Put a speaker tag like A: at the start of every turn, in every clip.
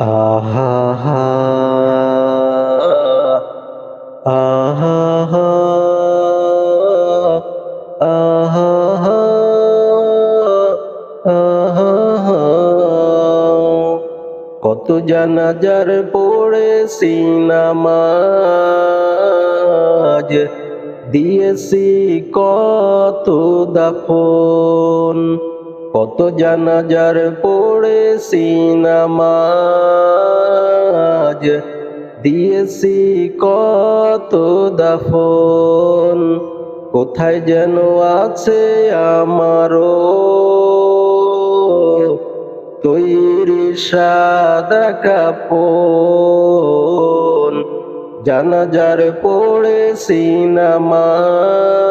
A: আহা হা আহা হা আহা হা আহা হা। কত জানাজার পড়েছি দিয়েছি কত দাফন। কত জানাজার পড়েছি নামাজ, দিয়েছি কত দাফন, কোথায় যেন আছে আমারও তৈরি সাদা কাপন জানাজার পড়েছি নামাজ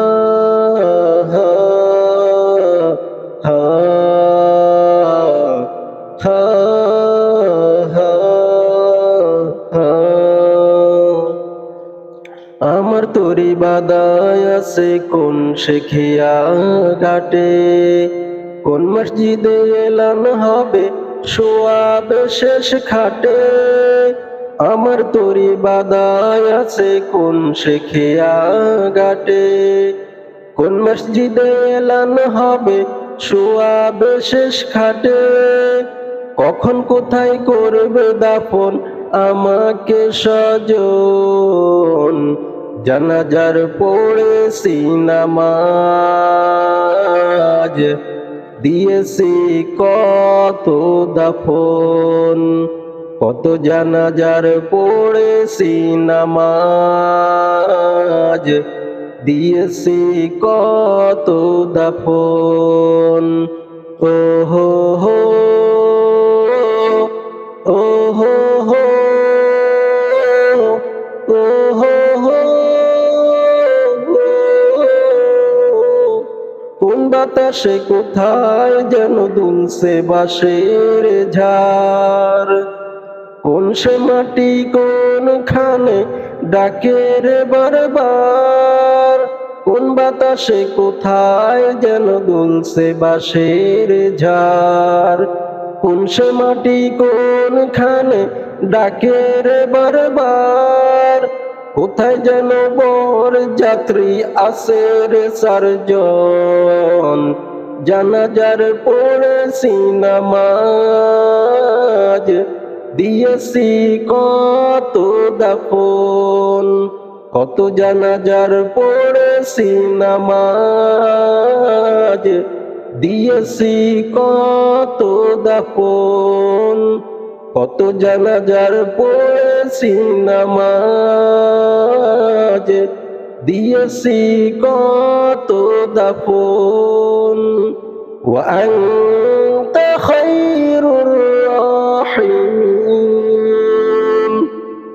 A: আমার তরি বাদায় আছে কোন শেখিয়া ঘাটে? কোন মসজিদে এলান হবে সোয়াব শেষ খাটে? আমার তরি বাদায় আছে কোন শেখিয়া ঘাটে? কোন মসজিদে এলান হবে সোয়াব শেষ খাটে? কখন কোথায় করবে দাফন আমাকে সজন? জানাজার পড়েছি নামাজ দিয়েছি কত দাফন কত জানাজার পড়েছি নামাজ দিয়েছি কত দাফন ও বাতাসে কোথায় যেন দুলছে বাঁশের ঝাড়? কোন সে মাটি, কোন খানে ডাকে রে বারবার? কোন বাতাসে কোথায় যেন দুলছে বাঁশের ঝাড়? কোন সে মাটি, কোন খানে ডাকে রে বারবার? কোথায় যেন বর যাত্রী আসে রে সারজন? জানাজার পড়েছি নামাজ দিয়েছি কত দাফন? কত জানাজার পড়েছি নামাজ দিয়েছি কত দাফন? কত জানাজার পড়েছি নামাজ দিয়েছি কত দাফন وأنت خير الراحمين